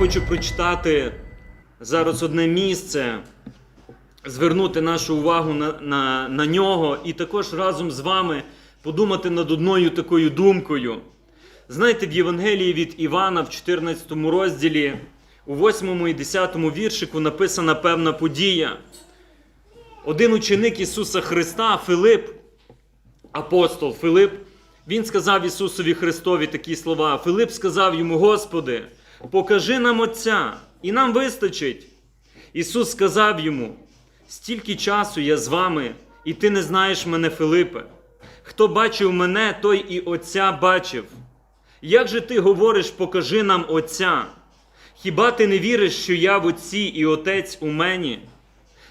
хочу прочитати зараз одне місце, звернути нашу увагу на, на, на нього і також разом з вами подумати над одною такою думкою. Знаєте, в Євангелії від Івана в 14 розділі, у 8 і 10 віршику написана певна подія. Один ученик Ісуса Христа, Филип, апостол Филип, він сказав Ісусові Христові такі слова. Филип сказав йому: Господи, покажи нам Отця, і нам вистачить. Ісус сказав йому: стільки часу я з вами, і ти не знаєш мене, Филипе. Хто бачив мене, той і Отця бачив. Як же ти говориш, покажи нам Отця? Хіба ти не віриш, що я в Отці і Отець у мені?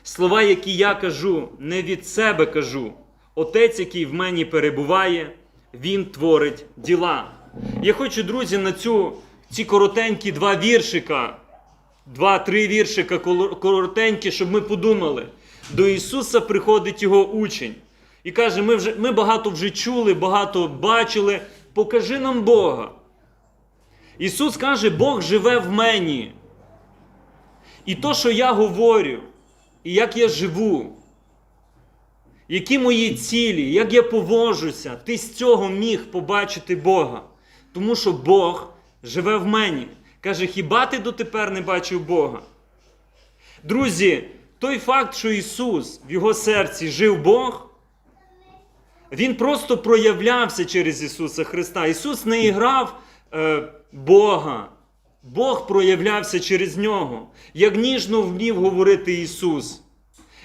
Слова, які я кажу, не від себе кажу. Отець, який в мені перебуває, Він творить діла. Я хочу, друзі, на цю, ці коротенькі два віршика, два-три віршика коротенькі, щоб ми подумали. До Ісуса приходить його учень і каже: ми, вже, ми багато вже чули, багато бачили. Покажи нам Бога. Ісус каже, Бог живе в мені. І то, що я говорю, і як я живу, які мої цілі, як я поводжуся, ти з цього міг побачити Бога. Тому що Бог живе в мені. Каже, хіба ти дотепер не бачив Бога? Друзі, той факт, що Ісус в Його серці жив Бог, Він просто проявлявся через Ісуса Христа. Ісус не іграв е, Бога. Бог проявлявся через нього. Як ніжно вмів говорити Ісус.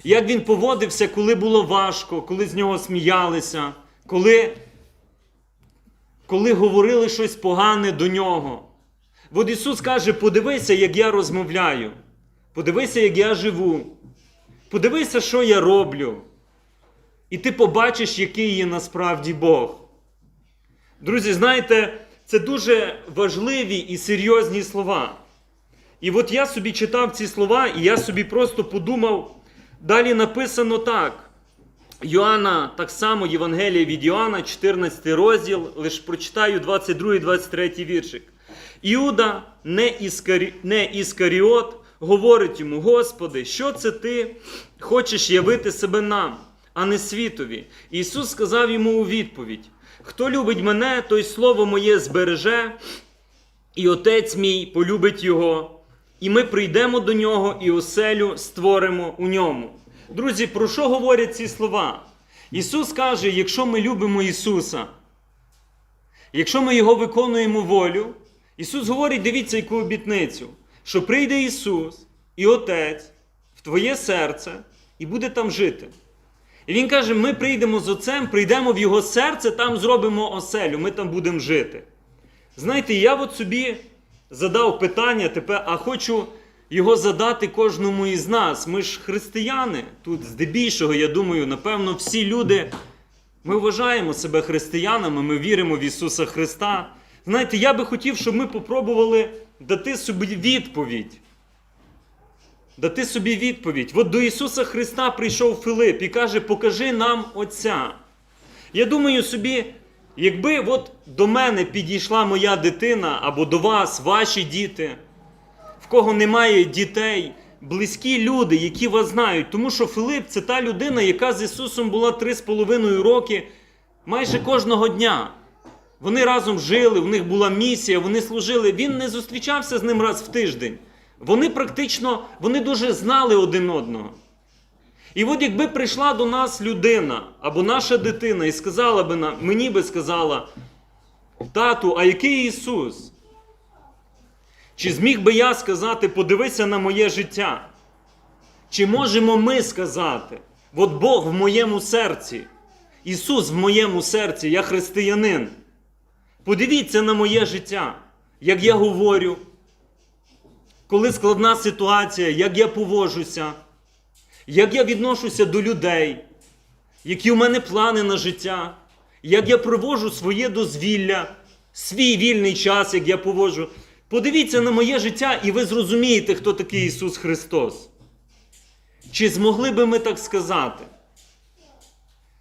Як Він поводився, коли було важко, коли з нього сміялися, коли, коли говорили щось погане до нього. От Ісус каже: подивися, як я розмовляю. Подивися, як я живу. Подивися, що я роблю. І ти побачиш, який є насправді Бог. Друзі, знаєте, це дуже важливі і серйозні слова. І от я собі читав ці слова, і я собі просто подумав, далі написано так. Йоанна, так само Євангелія від Йоанна, 14 розділ, лише прочитаю 22-23 віршик. Іуда, не, Іскарі... не Іскаріот, говорить йому: Господи, що це ти хочеш явити себе нам, а не світові? Ісус сказав йому у відповідь: Хто любить мене, той слово моє збереже, і Отець мій полюбить його, і ми прийдемо до нього і оселю створимо у ньому. Друзі, про що говорять ці слова? Ісус каже: якщо ми любимо Ісуса, якщо ми Його виконуємо волю, Ісус говорить, дивіться, яку обітницю, що прийде Ісус і Отець в твоє серце і буде там жити. І Він каже: ми прийдемо з Отцем, прийдемо в Його серце, там зробимо оселю, ми там будемо жити. Знаєте, я от собі задав питання тепер, а хочу його задати кожному із нас. Ми ж християни, тут здебільшого, я думаю, напевно, всі люди, ми вважаємо себе християнами, ми віримо в Ісуса Христа. Знаєте, я би хотів, щоб ми попробували дати собі відповідь. Дати собі відповідь. От до Ісуса Христа прийшов Филип і каже: Покажи нам Отця. Я думаю собі, якби от до мене підійшла моя дитина або до вас, ваші діти, в кого немає дітей, близькі люди, які вас знають. Тому що Филип це та людина, яка з Ісусом була три з половиною роки майже кожного дня. Вони разом жили, в них була місія, вони служили. Він не зустрічався з ним раз в тиждень. Вони практично вони дуже знали один одного. І от якби прийшла до нас людина або наша дитина і сказала би нам, мені би сказала, тату, а який Ісус? Чи зміг би я сказати, подивися на моє життя? Чи можемо ми сказати, от Бог в моєму серці, Ісус в моєму серці, я християнин. Подивіться на моє життя, як я говорю, коли складна ситуація, як я поводжуся, як я відношуся до людей, які у мене плани на життя, як я проводжу своє дозвілля, свій вільний час, як я поводжу. Подивіться на моє життя, і ви зрозумієте, хто такий Ісус Христос. Чи змогли би ми так сказати?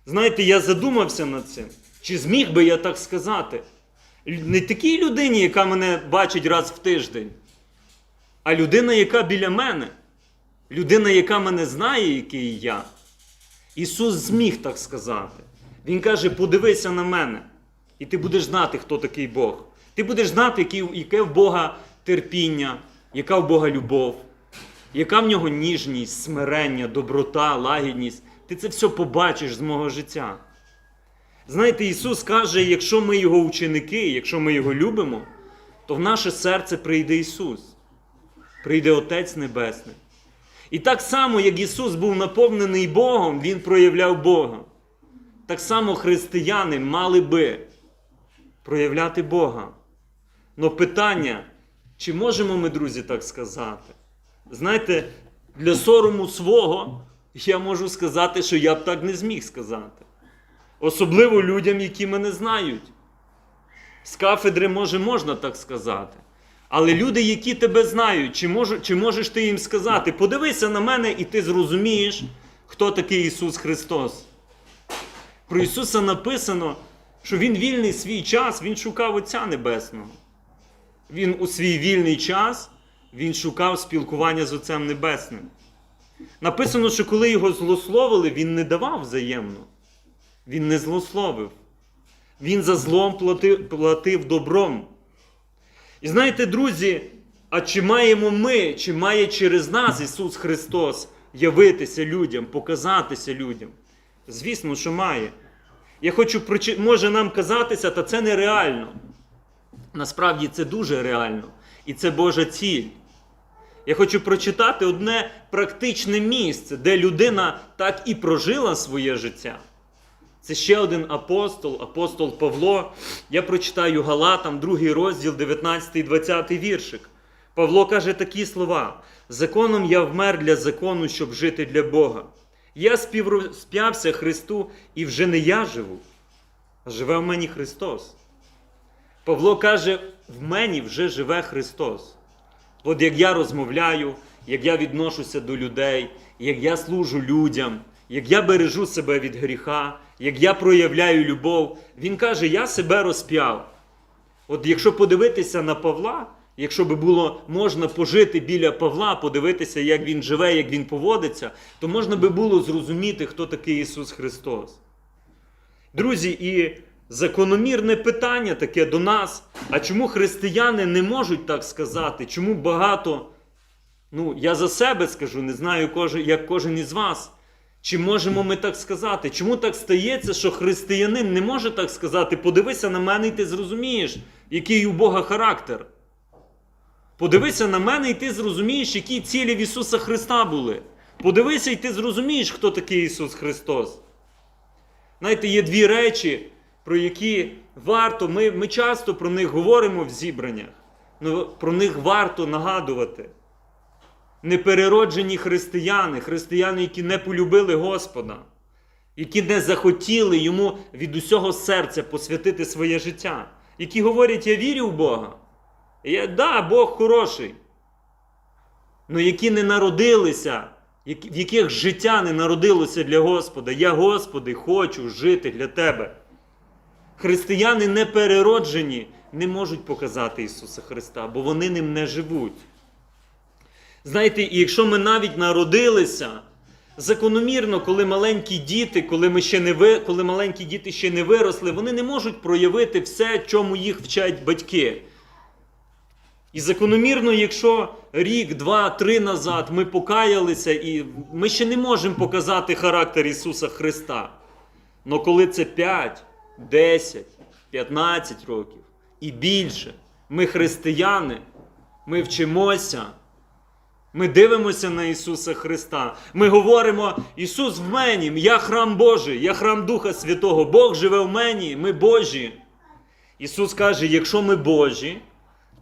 Знаєте, я задумався над цим. Чи зміг би я так сказати? Не такій людині, яка мене бачить раз в тиждень, А людина, яка біля мене, людина, яка мене знає, який я, Ісус зміг так сказати. Він каже: подивися на мене, і ти будеш знати, хто такий Бог. Ти будеш знати, яке в Бога терпіння, яка в Бога любов, яка в нього ніжність, смирення, доброта, лагідність. Ти це все побачиш з мого життя. Знаєте, Ісус каже, якщо ми Його ученики, якщо ми Його любимо, то в наше серце прийде Ісус, прийде Отець Небесний. І так само, як Ісус був наповнений Богом, Він проявляв Бога. Так само християни мали би проявляти Бога. Но питання, чи можемо ми, друзі, так сказати? Знаєте, для сорому свого я можу сказати, що я б так не зміг сказати. Особливо людям, які мене знають. З кафедри, може, можна так сказати. Але люди, які тебе знають, чи, можу, чи можеш ти їм сказати, подивися на мене, і ти зрозумієш, хто такий Ісус Христос. Про Ісуса написано, що Він вільний свій час, Він шукав Отця Небесного. Він у свій вільний час він шукав спілкування з Отцем Небесним. Написано, що коли його злословили, він не давав взаємно. Він не злословив. Він за злом платив, платив добром. І знаєте, друзі, а чи маємо ми, чи має через нас Ісус Христос явитися людям, показатися людям? Звісно, що має. Я хочу може нам казатися, та це нереально. Насправді це дуже реально. І це Божа ціль. Я хочу прочитати одне практичне місце, де людина так і прожила своє життя. Це ще один апостол, апостол Павло. Я прочитаю Галатам, другий розділ, 19, і 20 віршик. Павло каже такі слова: Законом я вмер для закону, щоб жити для Бога. Я співсп'явся Христу, і вже не я живу, а живе в мені Христос. Павло каже: в мені вже живе Христос. От як я розмовляю, як я відношуся до людей, як я служу людям, як я бережу себе від гріха, як я проявляю любов, він каже, я себе розп'яв. От якщо подивитися на Павла, якщо би було можна пожити біля Павла, подивитися, як він живе, як він поводиться, то можна би було зрозуміти, хто такий Ісус Христос. Друзі, і закономірне питання таке до нас. А чому християни не можуть так сказати? Чому багато, ну, я за себе скажу, не знаю, як кожен із вас. Чи можемо ми так сказати? Чому так стається, що християнин не може так сказати? Подивися на мене, і ти зрозумієш, який у Бога характер. Подивися на мене, і ти зрозумієш, які цілі в Ісуса Христа були. Подивися, і ти зрозумієш, хто такий Ісус Христос. Знаєте, є дві речі, про які варто, ми, ми часто про них говоримо в зібраннях, але про них варто нагадувати. Неперероджені християни, християни, які не полюбили Господа, які не захотіли йому від усього серця посвятити своє життя, які говорять, я вірю в Бога. Я, да, Бог хороший. але які не народилися, в яких життя не народилося для Господа. Я, Господи, хочу жити для Тебе. Християни неперероджені не можуть показати Ісуса Христа, бо вони ним не живуть. Знаєте, і якщо ми навіть народилися, закономірно, коли маленькі діти, коли, ми ще не ви, коли маленькі діти ще не виросли, вони не можуть проявити все, чому їх вчать батьки. І закономірно, якщо рік, два, три назад ми покаялися, і ми ще не можемо показати характер Ісуса Христа. Но коли це 5, 10, 15 років і більше, ми християни, ми вчимося, ми дивимося на Ісуса Христа. Ми говоримо: Ісус в мені, я храм Божий, я храм Духа Святого, Бог живе в мені, ми Божі. Ісус каже: якщо ми Божі,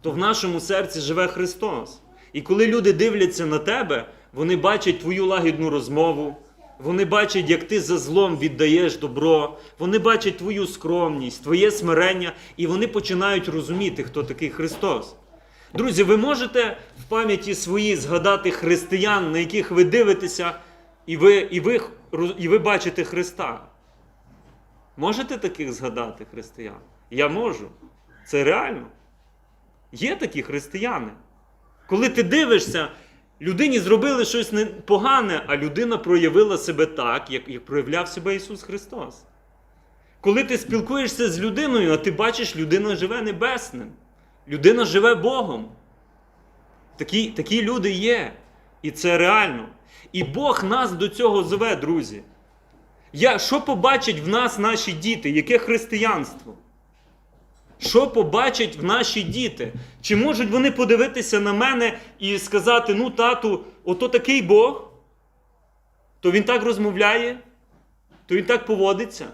то в нашому серці живе Христос. І коли люди дивляться на тебе, вони бачать твою лагідну розмову, вони бачать, як ти за злом віддаєш добро, вони бачать твою скромність, твоє смирення, і вони починають розуміти, хто такий Христос. Друзі, ви можете в пам'яті своїй згадати християн, на яких ви дивитеся, і ви, і ви, і ви бачите Христа. Можете таких згадати християн? Я можу. Це реально. Є такі християни. Коли ти дивишся, людині зробили щось не- погане, а людина проявила себе так, як, як проявляв себе Ісус Христос. Коли ти спілкуєшся з людиною, а ти бачиш, людина живе небесним, людина живе Богом. Такі, такі люди є. І це реально. І Бог нас до цього зове, друзі. Я, що побачать в нас наші діти? Яке християнство? Що побачать в наші діти? Чи можуть вони подивитися на мене і сказати: ну, тату, ото такий Бог? То він так розмовляє, то він так поводиться,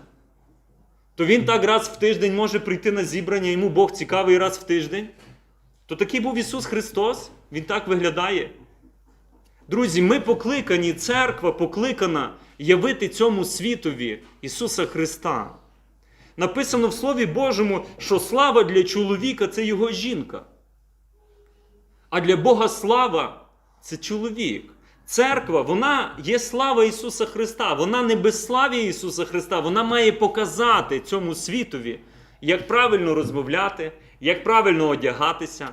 то він так раз в тиждень може прийти на зібрання, йому Бог цікавий раз в тиждень. То такий був Ісус Христос, Він так виглядає. Друзі, ми покликані, церква покликана явити цьому світові Ісуса Христа. Написано в Слові Божому, що слава для чоловіка це його жінка. А для Бога слава це чоловік. Церква, вона є слава Ісуса Христа. Вона не безслав'я Ісуса Христа. Вона має показати цьому світові, як правильно розмовляти, як правильно одягатися,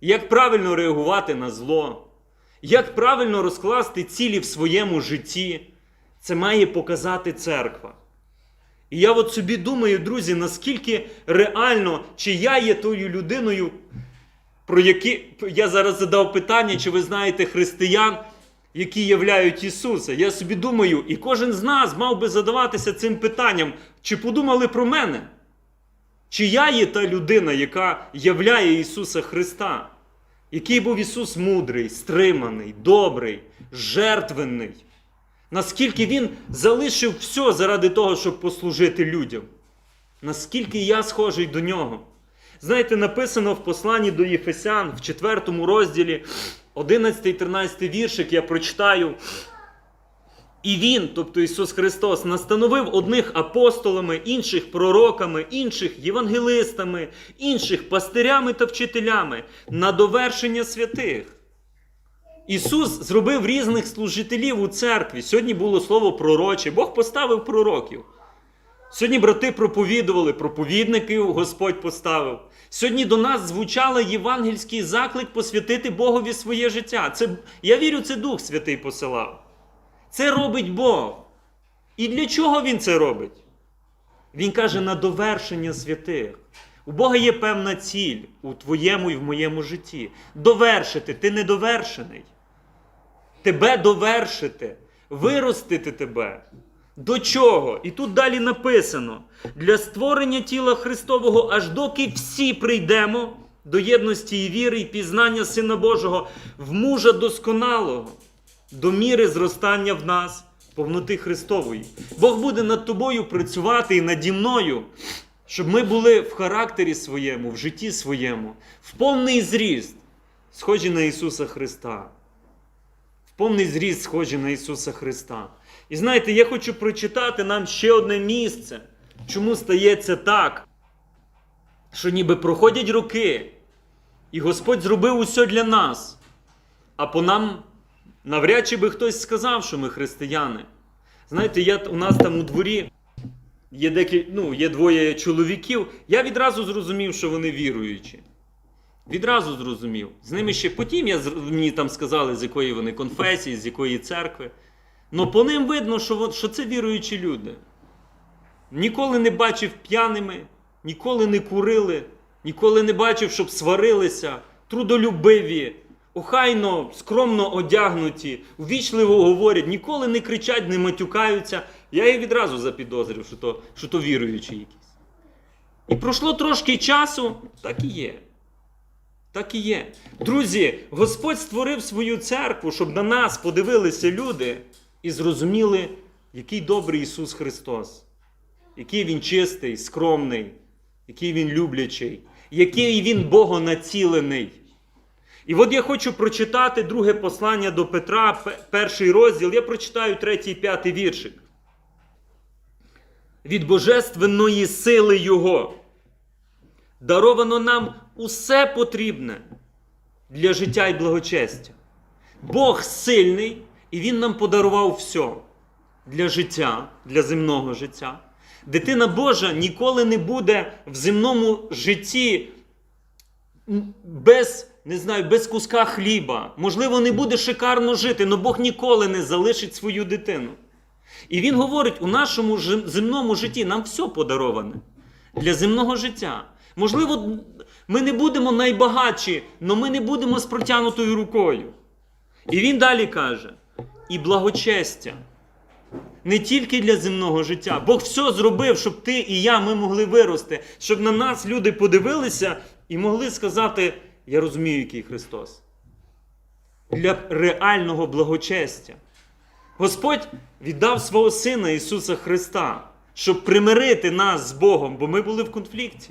як правильно реагувати на зло, як правильно розкласти цілі в своєму житті. Це має показати церква. І я от собі думаю, друзі, наскільки реально, чи я є тою людиною, про які я зараз задав питання, чи ви знаєте християн, які являють Ісуса. Я собі думаю, і кожен з нас мав би задаватися цим питанням, чи подумали про мене? Чи я є та людина, яка являє Ісуса Христа? Який був Ісус мудрий, стриманий, добрий, жертвенний? Наскільки Він залишив все заради того, щоб послужити людям? Наскільки я схожий до нього? Знаєте, написано в посланні до Єфесян в 4 розділі, 11-13 віршик, я прочитаю. І Він, тобто Ісус Христос, настановив одних апостолами, інших пророками, інших євангелистами, інших пастирями та вчителями на довершення святих. Ісус зробив різних служителів у церкві. Сьогодні було слово пророче. Бог поставив пророків. Сьогодні брати проповідували, проповідників Господь поставив. Сьогодні до нас звучав євангельський заклик посвятити Богові своє життя. Це, я вірю, це Дух Святий посилав. Це робить Бог. І для чого Він це робить? Він каже на довершення святих. У Бога є певна ціль у твоєму і в моєму житті. Довершити, ти недовершений. Тебе довершити, виростити тебе. До чого? І тут далі написано: для створення тіла Христового, аж доки всі прийдемо до єдності і віри і пізнання Сина Божого, в мужа досконалого, до міри зростання в нас, повноти Христової. Бог буде над тобою працювати і наді мною, щоб ми були в характері своєму, в житті своєму, в повний зріст, схожі на Ісуса Христа. Повний зріст схожі на Ісуса Христа. І знаєте, я хочу прочитати нам ще одне місце, чому стається так, що ніби проходять роки, і Господь зробив усе для нас, а по нам навряд чи би хтось сказав, що ми християни. Знаєте, я, у нас там у дворі є, декі, ну, є двоє чоловіків, я відразу зрозумів, що вони віруючі. Відразу зрозумів. З ними ще потім я, мені там сказали, з якої вони конфесії, з якої церкви. Ну по ним видно, що, що це віруючі люди. Ніколи не бачив п'яними, ніколи не курили, ніколи не бачив, щоб сварилися, трудолюбиві, охайно, скромно одягнуті, ввічливо говорять, ніколи не кричать, не матюкаються. Я їх відразу запідозрив, що то, що то віруючі якісь. І пройшло трошки часу, так і є. Так і є. Друзі, Господь створив свою церкву, щоб на нас подивилися люди і зрозуміли, який добрий Ісус Христос, який Він чистий, скромний, який Він люблячий, який Він Богонацілений. І от я хочу прочитати друге послання до Петра, перший розділ. Я прочитаю третій і п'ятий віршик. Від божественної сили Його даровано нам усе потрібне для життя і благочестя. Бог сильний, і Він нам подарував все для життя, для земного життя. Дитина Божа ніколи не буде в земному житті без, не знаю, без куска хліба. Можливо, не буде шикарно жити, але Бог ніколи не залишить свою дитину. І він говорить: у нашому земному житті нам все подароване для земного життя. Можливо, ми не будемо найбагатші, але ми не будемо з протягнутою рукою. І він далі каже: і благочестя. Не тільки для земного життя. Бог все зробив, щоб ти і я ми могли вирости, щоб на нас люди подивилися і могли сказати: Я розумію, який Христос. Для реального благочестя. Господь віддав свого Сина Ісуса Христа, щоб примирити нас з Богом, бо ми були в конфлікті.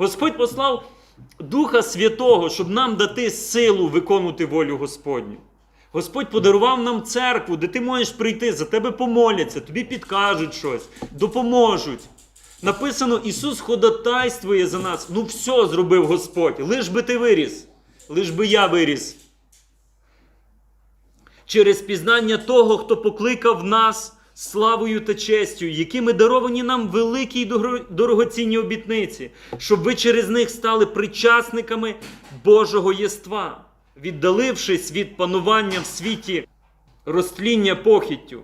Господь послав Духа Святого, щоб нам дати силу виконувати волю Господню. Господь подарував нам церкву, де ти можеш прийти, за тебе помоляться, тобі підкажуть щось, допоможуть. Написано, Ісус ходатайствує за нас. Ну, все зробив Господь. Лиш би ти виріс, лиш би я виріс. Через пізнання того, хто покликав нас славою та честю, якими даровані нам великі й дорогоцінні обітниці, щоб ви через них стали причасниками Божого єства, віддалившись від панування в світі розтління похіттю.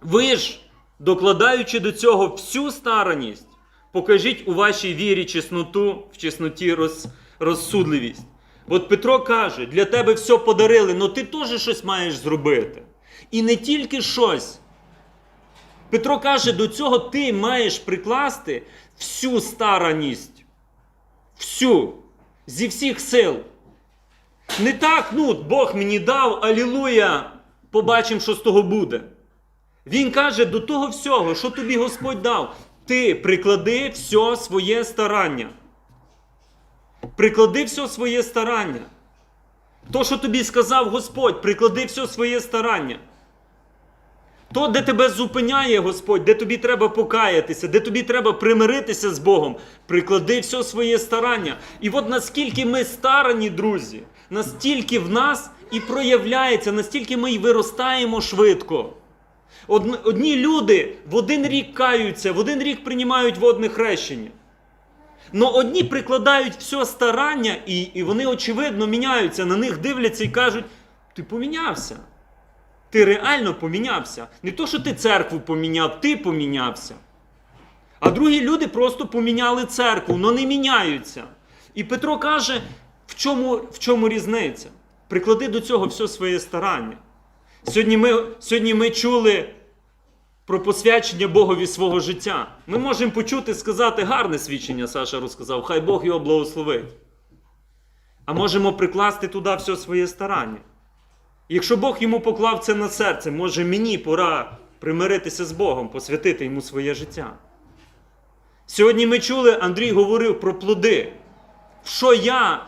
Ви ж, докладаючи до цього всю стараність, покажіть у вашій вірі чесноту, в чесноті роз, розсудливість. От Петро каже, для тебе все подарили, але ти теж щось маєш зробити. І не тільки щось. Петро каже, до цього ти маєш прикласти всю стараність. Всю. Зі всіх сил. Не так, ну, Бог мені дав, алілуя, побачимо, що з того буде. Він каже, до того всього, що тобі Господь дав, ти приклади все своє старання. Приклади все своє старання. То, що тобі сказав Господь, приклади все своє старання. То, де тебе зупиняє Господь, де тобі треба покаятися, де тобі треба примиритися з Богом, приклади все своє старання. І от наскільки ми старані, друзі, настільки в нас і проявляється, настільки ми й виростаємо швидко. Одні люди в один рік каються, в один рік приймають водне хрещення. Но одні прикладають все старання, і, і вони, очевидно, міняються. На них дивляться і кажуть: ти помінявся. Ти реально помінявся. Не то, що ти церкву поміняв, ти помінявся. А другі люди просто поміняли церкву, але не міняються. І Петро каже, в чому, в чому різниця? Приклади до цього все своє старання. Сьогодні ми, сьогодні ми чули про посвячення Богові свого життя. Ми можемо почути сказати гарне свідчення, Саша розказав, хай Бог його благословить. А можемо прикласти туди все своє старання. Якщо Бог йому поклав це на серце, може мені пора примиритися з Богом, посвятити йому своє життя. Сьогодні ми чули, Андрій говорив про плоди. Що я,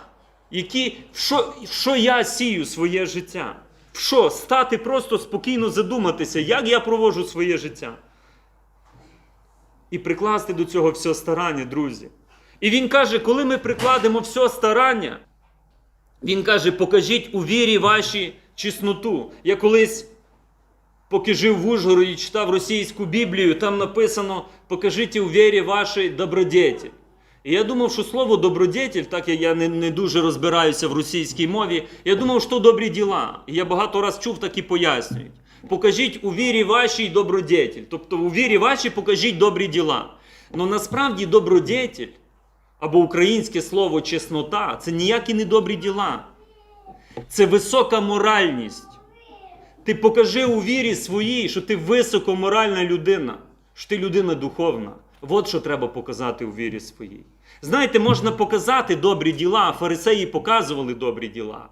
які, що, що я сію своє життя? В що? Стати просто спокійно задуматися, як я проводжу своє життя. І прикласти до цього все старання, друзі. І він каже, коли ми прикладемо все старання, він каже, покажіть у вірі вашій чесноту. Я колись, поки жив в Ужгороді, читав російську Біблію, там написано покажіть у вірі вашій добродетель. І я думав, що слово добродетель, так як я не, не дуже розбираюся в російській мові, я думав, що добрі діла. І я багато раз чув, так і пояснюють. Покажіть у вірі вашій добродетель. Тобто у вірі вашій покажіть добрі діла. Но насправді добродетель або українське слово чеснота це ніякі не добрі діла. Це висока моральність. Ти покажи у вірі своїй, що ти високоморальна людина, що ти людина духовна. От що треба показати у вірі своїй. Знаєте, можна показати добрі діла, фарисеї показували добрі діла.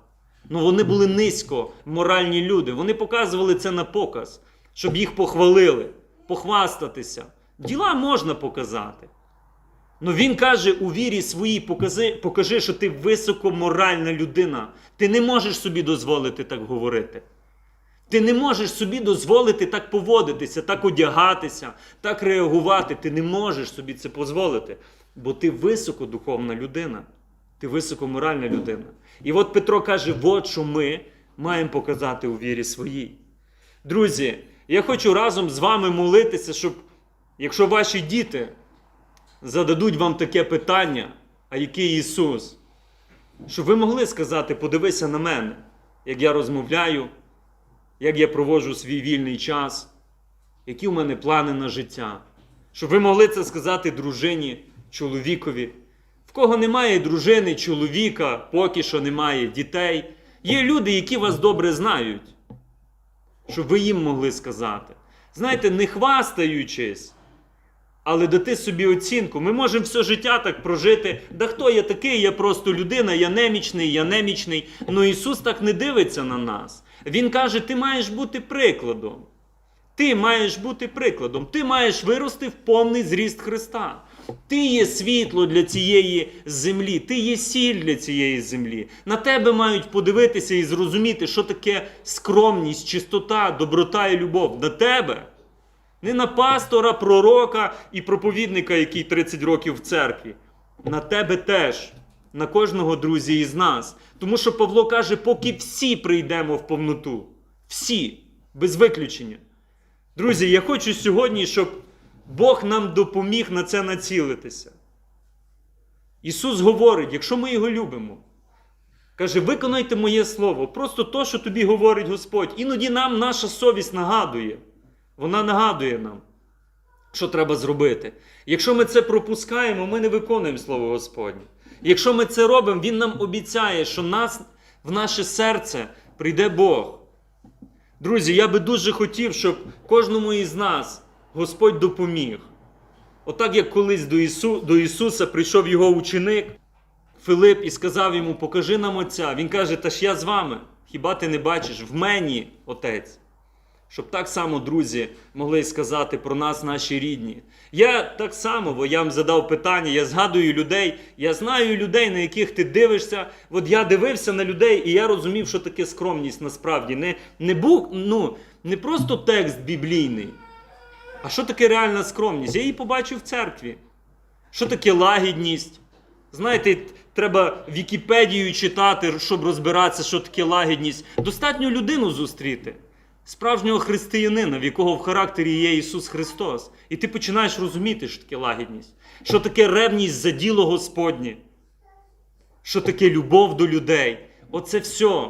Ну вони були низько моральні люди. Вони показували це на показ, щоб їх похвалили, похвастатися. Діла можна показати. Ну він каже у вірі своїй, покажи, покажи, що ти високоморальна людина. Ти не можеш собі дозволити так говорити. Ти не можеш собі дозволити так поводитися, так одягатися, так реагувати. Ти не можеш собі це дозволити, бо ти високодуховна людина, ти високоморальна людина. І от Петро каже: от що ми маємо показати у вірі своїй. Друзі, я хочу разом з вами молитися, щоб, якщо ваші діти зададуть вам таке питання, а який Ісус, Щоб ви могли сказати, подивися на мене, як я розмовляю, як я проводжу свій вільний час, які в мене плани на життя. Щоб ви могли це сказати дружині, чоловікові. В кого немає дружини, чоловіка, поки що немає дітей. Є люди, які вас добре знають, щоб ви їм могли сказати. Знаєте, не хвастаючись, але дати собі оцінку. Ми можемо все життя так прожити. Да хто я такий? Я просто людина, я немічний, я немічний. Ну Ісус так не дивиться на нас. Він каже: ти маєш бути прикладом. Ти маєш бути прикладом. Ти маєш вирости в повний зріст Христа. Ти є світло для цієї землі, ти є сіль для цієї землі. На тебе мають подивитися і зрозуміти, що таке скромність, чистота, доброта і любов. На тебе. Не на пастора, пророка і проповідника, який 30 років в церкві. На тебе теж, на кожного друзі із нас. Тому що Павло каже, поки всі прийдемо в повноту. Всі, без виключення. Друзі, я хочу сьогодні, щоб Бог нам допоміг на це націлитися. Ісус говорить, якщо ми його любимо, каже, виконайте моє слово, просто то, що тобі говорить Господь. Іноді нам наша совість нагадує. Вона нагадує нам, що треба зробити. Якщо ми це пропускаємо, ми не виконуємо Слово Господнє. Якщо ми це робимо, Він нам обіцяє, що нас, в наше серце прийде Бог. Друзі, я би дуже хотів, щоб кожному із нас Господь допоміг. Отак, як колись до, Ісу, до Ісуса прийшов його ученик Филип і сказав йому: Покажи нам Отця. Він каже, та ж я з вами. Хіба ти не бачиш? В мені Отець. Щоб так само, друзі, могли сказати про нас, наші рідні. Я так само, бо я вам задав питання, я згадую людей, я знаю людей, на яких ти дивишся. От я дивився на людей, і я розумів, що таке скромність насправді. Не, не, був, ну, не просто текст біблійний, а що таке реальна скромність? Я її побачив в церкві. Що таке лагідність? Знаєте, треба Вікіпедію читати, щоб розбиратися, що таке лагідність. Достатньо людину зустріти. Справжнього християнина, в якого в характері є Ісус Христос. І ти починаєш розуміти, що таке лагідність, що таке ревність за діло Господнє, що таке любов до людей. Оце все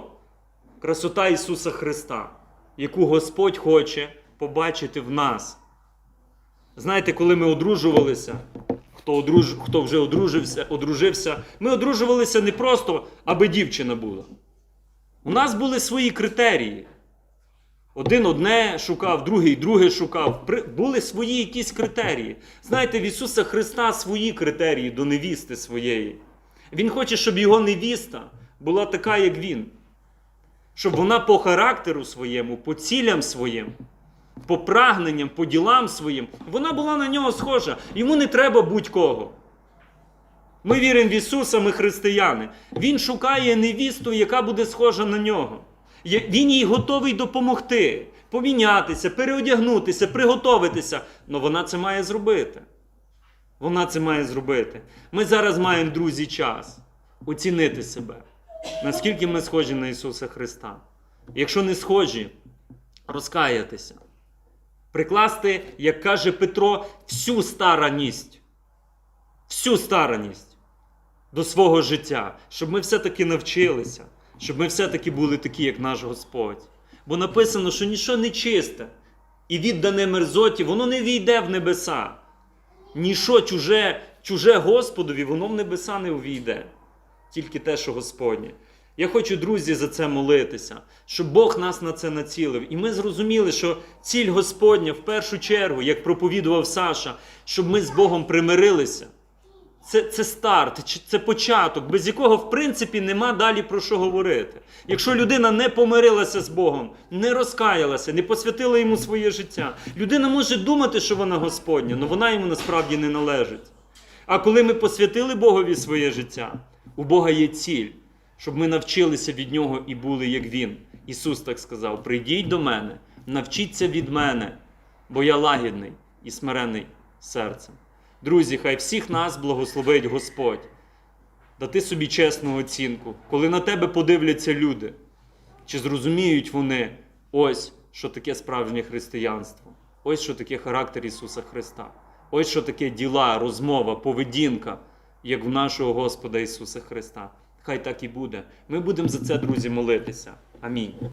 красота Ісуса Христа, яку Господь хоче побачити в нас. Знаєте, коли ми одружувалися, хто, одруж... хто вже одружився, одружився, ми одружувалися не просто, аби дівчина була. У нас були свої критерії. Один одне шукав, другий друге шукав. Були свої якісь критерії. Знаєте, в Ісуса Христа свої критерії до невісти своєї. Він хоче, щоб його невіста була така, як він. Щоб вона по характеру своєму, по цілям своїм, по прагненням, по ділам своїм, вона була на нього схожа. Йому не треба будь-кого. Ми віримо в Ісуса, ми християни. Він шукає невісту, яка буде схожа на нього. Він їй готовий допомогти, помінятися, переодягнутися, приготовитися. Але вона це має зробити. Вона це має зробити. Ми зараз маємо, друзі, час оцінити себе, наскільки ми схожі на Ісуса Христа. Якщо не схожі, розкаятися. Прикласти, як каже Петро, всю стараність. Всю стараність до свого життя, щоб ми все-таки навчилися, щоб ми все-таки були такі, як наш Господь. Бо написано, що нічого не чисте і віддане мерзоті, воно не війде в небеса. Ніщо чуже, чуже Господові, воно в небеса не увійде. Тільки те, що Господнє. Я хочу, друзі, за це молитися, щоб Бог нас на це націлив. І ми зрозуміли, що ціль Господня в першу чергу, як проповідував Саша, щоб ми з Богом примирилися. Це, це старт, це початок, без якого, в принципі, нема далі про що говорити. Якщо людина не помирилася з Богом, не розкаялася, не посвятила йому своє життя, людина може думати, що вона Господня, але вона йому насправді не належить. А коли ми посвятили Богові своє життя, у Бога є ціль, щоб ми навчилися від Нього і були як Він. Ісус так сказав: прийдіть до мене, навчіться від мене, бо я лагідний і смирений серцем. Друзі, хай всіх нас благословить Господь. Дати собі чесну оцінку, коли на тебе подивляться люди, чи зрозуміють вони ось що таке справжнє християнство, ось що таке характер Ісуса Христа, ось що таке діла, розмова, поведінка, як в нашого Господа Ісуса Христа. Хай так і буде. Ми будемо за це, друзі, молитися. Амінь.